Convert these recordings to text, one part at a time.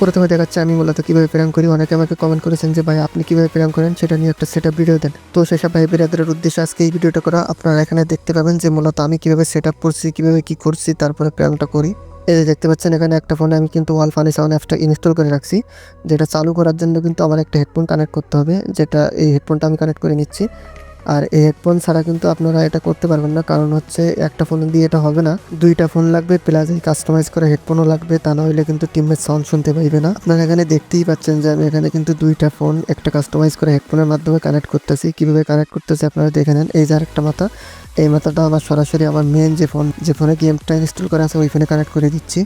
প্রথমে দেখাচ্ছে, আমি মূলত কীভাবে প্রেরণ করি? অনেকে আমাকে কমেন্ট করেছেন যে, ভাই, আপনি কীভাবে প্রেরণ করেন? সেটা নিয়ে একটা সেট ভিডিও দেন। তো সেসব ভাই বিরাদের উদ্দেশ্যে আজকে এই ভিডিওটা করা। আপনারা এখানে দেখতে পাবেন যে, মূলত আমি কীভাবে সেট আপ করছি, কীভাবে কি করছি, তারপরে প্রেরণটা করি। এই যে দেখতে পাচ্ছেন, এখানে একটা ফোনে আমি কিন্তু ওয়াল ফানি সাউন্ড অ্যাপটা ইনস্টল করে রাখছি, যেটা চালু করার জন্য কিন্তু আমার একটা হেডফোন কানেক্ট করতে হবে, যেটা এই হেডফোনটা আমি কানেক্ট করে নিচ্ছি। আর এই হেডফোন ছাড়া কিন্তু আপনারা এটা করতে পারবেন না, কারণ হচ্ছে একটা ফোন দিয়ে এটা হবে না। দুইটা ফোন লাগবে প্লাস এই কাস্টমাইজ করা হেডফোনও লাগবে, তা না হলে কিন্তু টিমের সাউন্ড শুনতে পাইবে না। আপনারা এখানে দেখতেই পাচ্ছেন যে আমি এখানে কিন্তু দুইটা ফোন একটা কাস্টমাইজ করা হেডফোনের মাধ্যমে কানেক্ট করতেছি। কীভাবে কানেক্ট করতেছি আপনারা দেখে নেন। এই যে আরেকটা মাথা, এই মাথাটা আমার সরাসরি আমার মেন যে ফোন যে ফোনে গেমটা ইনস্টল করা আছে ওই ফোনে কানেক্ট করে দিচ্ছি।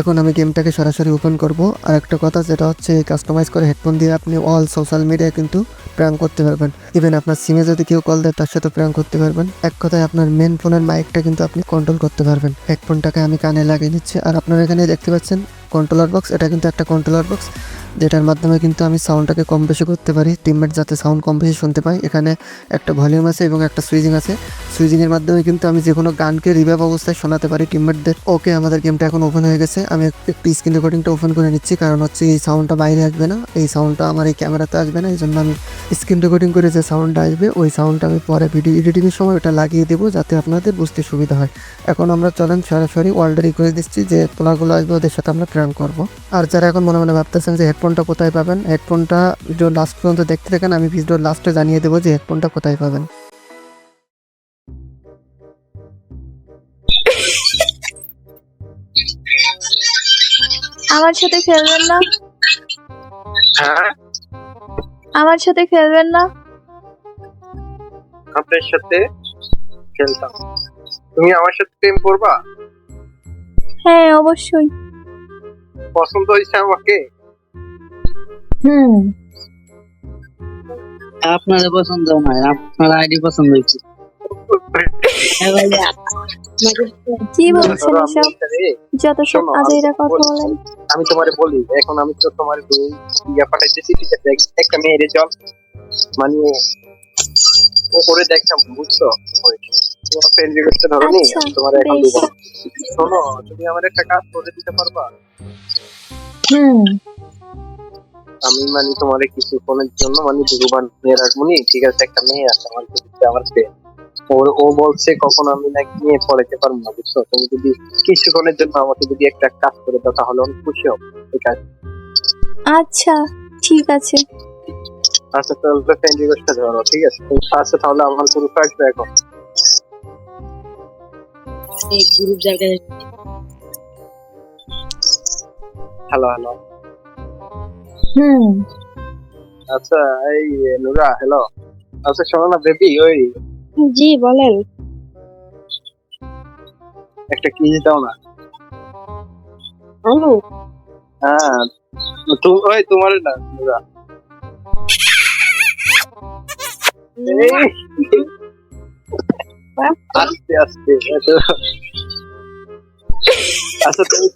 এখন আমি গেমটাকে সরাসরি ওপেন করব। আর একটা কথা, যেটা হচ্ছে কাস্টমাইজ করে হেডফোন দিয়ে আপনি অল সোশ্যাল মিডিয়ায় কিন্তু প্র্যাঙ্ক করতে পারবেন। ইভেন আপনার সিমে যদি কেউ কল দেয়, তার সাথে প্র্যাঙ্ক করতে পারবেন। এক কথায়, আপনার মেন ফোনের মাইকটা কিন্তু আপনি কন্ট্রোল করতে পারবেন। হেডফোনটাকে আমি কানে লাগিয়ে নিচ্ছি আর আপনারা এখানে দেখতে পাচ্ছেন কন্ট্রোলার বক্স এটা কিন্তু একটা কন্ট্রোলার বক্স যেটার মাধ্যমে কিন্তু আমি সাউন্ডটাকে কম বেশি করতে পারি টিমমেট যাতে সাউন্ড কম বেশি শুনতে পাই এখানে একটা ভলিউম আছে এবং একটা সুইজিং আছে। সুইজিংয়ের মাধ্যমে কিন্তু আমি যে কোনো গানকে রিভাইভ অবস্থায় শোনাতে পারি টিমমেটদের ওকে আমাদের গেমটা এখন ওপেন হয়ে গেছে। আমি একটু স্ক্রিন রেকর্ডিংটা ওপেন করে নিচ্ছি কারণ হচ্ছে এই সাউন্ডটা বাইরে আসবে না। এই সাউন্ডটা আমার এই ক্যামেরাতে আসবে না। এই জন্য আমি স্ক্রিন রেকর্ডিং করে যে সাউন্ডটা আসবে, ওই সাউন্ডটা আমি পরে ভিডিও এডিটিংয়ের সময় ওটা লাগিয়ে দেবো যাতে আপনাদের বুঝতে সুবিধা হয়। এখন আমরা চলেন সরাসরি ওয়ার্ল্ডে করে দিচ্ছি যে তোলাগুলো আসবে ওদের সাথে আমরা প্র্যাঙ্ক করব। আর যারা এখন মনে মনে ভাবতেছেন যে হেডফোনটা কোথায় পাবেন? হেডফোনটা ভিডিও লাস্ট পর্যন্ত দেখতে থাকেন আমি ভিডিওর লাস্টে জানিয়ে দেবো যে হেডফোনটা কোথায় পাবেন। আমার সাথে খেলবেন না? হ্যাঁ? আমার সাথে খেলবেন না? আপনার সাথে খেলতাম। তুমি আমার সাথে প্রেম করবা? হ্যাঁ অবশ্যই। পছন্দ হয়েছে আমাকে? হুম। আপনাদের পছন্দ নয় আপনার আইডি পছন্দ হয়েছে। হ্যাঁ কি বলছেন আমি এসব? যত সব আজাইরা কথা বলেন। আমি তোমারে বলি এখন আমি তো তোমার ইয়া পাঠাইতেছি ঠিক আছে একটা মেয়েরে চল। মানে ও দেখতাম বুঝছ? তোমার ফ্রেন্ড রিকোয়েস্টটা ধরো নি আচ্ছা, তোমার এখন দেবো শোনো তুমি আমার একটা কাজ করে দিতে পারবা? হুম। আমি মানে তোমার কিছু ফোনের জন্য মানে দুটো বানিয়ে রাখব নি। ঠিক আছে একটা মেয়ে আছে আমার কাছে, আমার friend। ওর ও বলছে কখন আমি নাকি নিয়ে পড়াইতে পারব না বুঝছ? তুমি যদি কিছুক্ষণের জন্য আমাকে যদি একটা কাজ করে দাও তাহলে আমি খুশি হব। ঠিক আছে? আচ্ছা ঠিক আছে। আচ্ছা তাহলে ফ্রেন্ড রিকোয়েস্টটা ধরো ঠিক আছে? তুমি আচ্ছা তাহলে আমার পুরো আসবে এখন। এই গ্রুপ জায়গায় হ্যালো হ্যালো হুম। আচ্ছা এই নুরা হ্যালো আচ্ছা শোনো না বেবি ওই জি বলেন। একটা কিস দাও না। আলু? হ্যাঁ তুমি ওই তোমার না নুরা আস্তে আস্তে আচ্ছা তুমি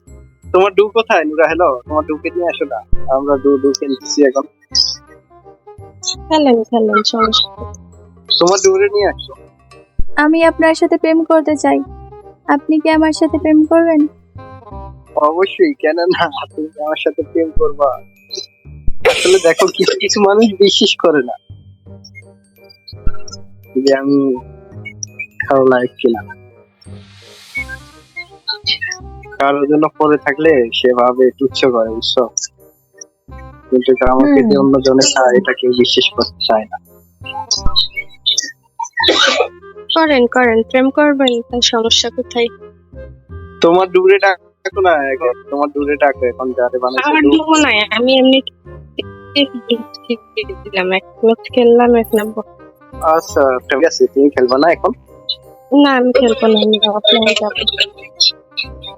তোমার ডু কোথায় নুরা? হ্যালো তোমার ডুকে নিয়ে আসো না। আমরা ডু ডু খেলতেছি এখন। খেলেন খেলেন সমস্যা তোমার ডুরে নিয়ে আসো। আমি আপনার সাথে প্রেম করতে চাই। আপনি কি আমার সাথে প্রেম করবেন? অবশ্যই কেন না তুমি আমার সাথে প্রেম করবা। আসলে দেখো কিছু কিছু মানুষ বিশ্বাস করে না। যে আমি খারাপ লাইফ কিনা। কারোর জন্য পরে থাকলে সে ভাবে তুচ্ছ করে বুঝছ? কিন্তু আমাকে যে অন্য জনে চায় এটা কেউ বিশ্বাস করতে চায় না। করেন করেন প্রেম করবেন তার সমস্যা কোথায়? তোমার দূরে ডাকো না এখন তোমার দূরে ডাকো এখন যারে বানাইছো আমার ডু- ডুবো নাই আমি এমনি দিলাম এক ম্যাচ খেললাম এক নম্বর। আচ্ছা ঠিক আছে তুমি খেলবা না এখন? না আমি খেলব না আমি অফলাইনে যাব।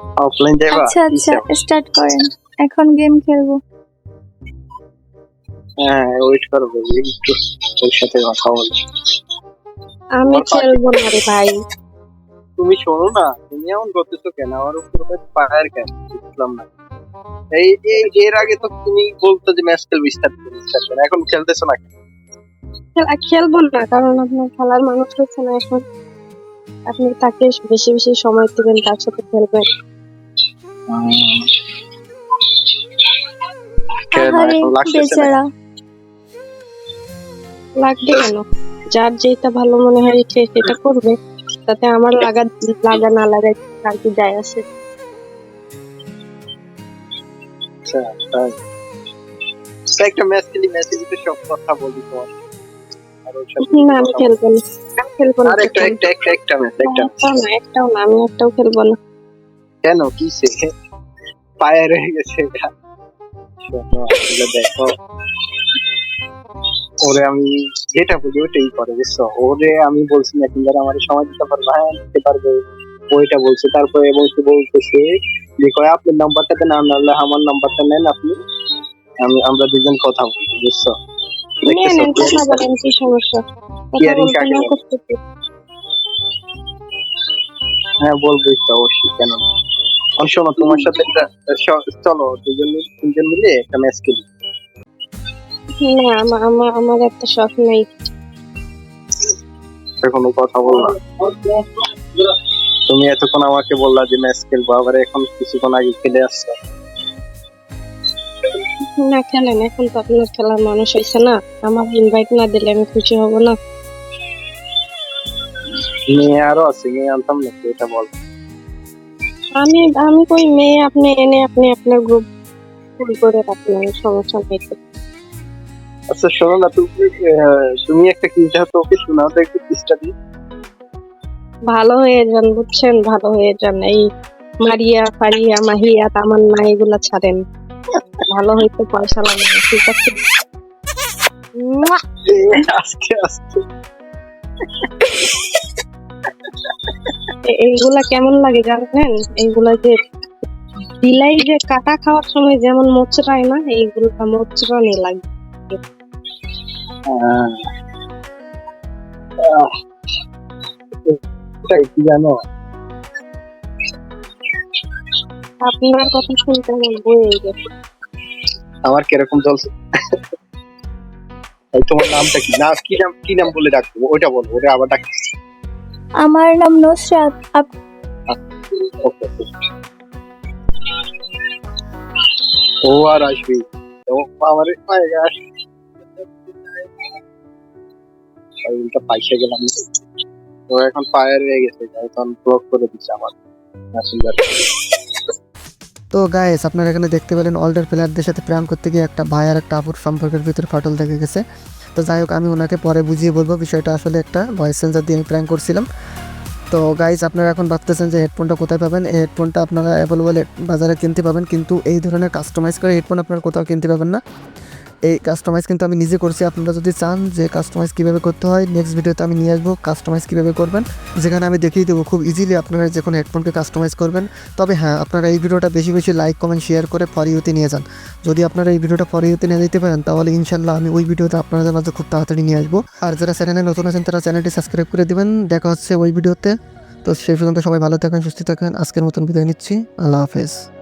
অফলাইন যাইবা? আচ্ছা আচ্ছা স্টার্ট করেন। এখন গেম খেলব। হ্যাঁ ওয়েট করো baby, একটু ওর সাথে কথা বলি। আমি খেলব না রে ভাই। তুমি শোনো না তুমি এমন করতেছো কেন? আমার উপরে পায়ের কেন? বুঝলাম না। এই এর আগে তো তুমি বলতো যে ম্যাচ খেলবি স্টার্ট করবি করবি। এখন খেলতেছো না কেন? খেলা- খেলব না কারণ আপনার খেলার মানুষ হচ্ছে না এখন। আপনি তাকে বেশি বেশি সময় দিবেন তার সাথে খেলবেন। বেচারা। লাগবে কেন? যার যেটা ভালো মনে হয় সে সেটা করবে তাতে আমার লাগা লাগা না লাগাই আর কি যায় আসে। আচ্ছা আচ্ছা, একটা ম্যাচ খেলি ম্যাচে জিতে সব কথা তোমার। না আমি খেলব না। আমি খেলব না একটা একটা একটা একটা ম্যাচ একটা। একটাও না একটাও না আমি একটাও খেলব না। কেন? কি সে? পায়ে রয়ে গেছে শোনো, আসলে দেখো ওরে আমি যেটা বলি ওটাই করে বুঝছ? ওরে আমি বলছি না তুমি আমার সময় দিতে পারবে হ্যাঁ দিতে পারবে। ওইটা বলছে তারপরে বলছে বলতেছে যে কয় আপনার নাম্বারটাতে না নাহলে আমার নাম্বারটা নেন আপনি। আমি আমরা দুজন কথা বলি বুঝছ? হ্যাঁ বলবোই তো অবশ্যই কেন? আর শোনো তোমার সাথে একটা চলো দুজন তিনজন মিলে একটা ম্যাচ খেলি। না আমার আমার আমার একটা শখ নেই। কোনো কথা বললা তুমি এতক্ষণ আমাকে বললা যে ম্যাচ খেলব আবার এখন কিছুক্ষণ আগে খেলে আসছো। না খেলেন এখন তো আপনার খেলার মানুষ হয়েছে না। আমার ইনভাইট না দিলে আমি খুশি হব না। মেয়ে আরও আছে মেয়ে আনতাম নাকি এটা বল। আমি আমি কই মেয়ে আপনি এনে আপনি আপনার গ্রুপ ফুল করে রাখলেন সমস্যা নেই। আচ্ছা শোনো না তুমি তুমি একটা কি যেহেতু ওকে শোনাও তো একটু কিসটা দিই। ভালো হয়ে যান বুঝছেন? ভালো হয়ে যান। এই মারিয়া ফারিয়া মাহিয়া তামান্না এগুলা ছাড়েন। ভালো হইতে পয়সা লাগে ঠিক আছে? আস্তে এ- এইগুলা কেমন লাগে জানেন? এইগুলা যে বিলাই যে কাটা খাওয়ার সময় যেমন মোচড়ায় না, এইগুলা মোচড়ানি লাগে। জানো আপনার কথা শুনতে আমার বয়ে গেছে। আমার কীরকম চলছে? তোমার নামটা কি? না, কি নাম কি নাম বলে ডাকবো? ওইটা বলো ওটা আবার ডাক আমার নাম নুসরাত। ও আর আসবি। ও আমার উল্টা পাইসা গেলাম। ও এখন পায়ে রয়ে গেছে এখন ব্লক করে দিচ্ছে আমার মেসেঞ্জার তো গাইস আপনারা এখানে দেখতে পেলেন অলডার প্লেয়ারদের সাথে প্র্যাঙ্ক করতে গিয়ে একটা ভাই আর একটা আপুর সম্পর্কের ভিতরে ফাটল দেখে গেছে। তো যাই হোক, আমি ওনাকে পরে বুঝিয়ে বলব। বিষয়টা আসলে একটা ভয়েস সেন্সার দিয়ে আমি প্র্যাঙ্ক করছিলাম। তো গাইজ আপনারা এখন ভাবতেছেন যে হেডফোনটা কোথায় পাবেন? এই হেডফোনটা আপনারা অ্যাভেলেবল বাজারে কিনতে পাবেন। কিন্তু এই ধরনের কাস্টমাইজ করে হেডফোন আপনারা কোথাও কিনতে পাবেন না। এই কাস্টমাইজ কিন্তু আমি নিজে করছি। আপনারা যদি চান যে কাস্টমাইজ কীভাবে করতে হয় নেক্সট ভিডিওতে আমি নিয়ে আসব কাস্টমাইজ কীভাবে করবেন। যেখানে আমি দেখিয়ে দেবো খুব ইজিলি আপনারা যখন হেডফোনকে কাস্টমাইজ করবেন, তবে হ্যাঁ আপনারা এই ভিডিওটা বেশি বেশি লাইক কমেন্ট শেয়ার করে ফর ইউতে নিয়ে যান। যদি আপনারা এই ভিডিওটা ফর ইউতে নিয়ে যেতে পারেন, তাহলে ইনশাল্লাহ আমি ওই ভিডিওতে আপনাদের মাঝে খুব তাড়াতাড়ি নিয়ে আসব। আর যারা চ্যানেলে নতুন আছেন, তারা চ্যানেলটি সাবস্ক্রাইব করে দেবেন। দেখা হচ্ছে ওই ভিডিওতে। তো সেই পর্যন্ত সবাই ভালো থাকেন, সুস্থ থাকেন। আজকের মতন বিদায় নিচ্ছি। আল্লাহ হাফেজ।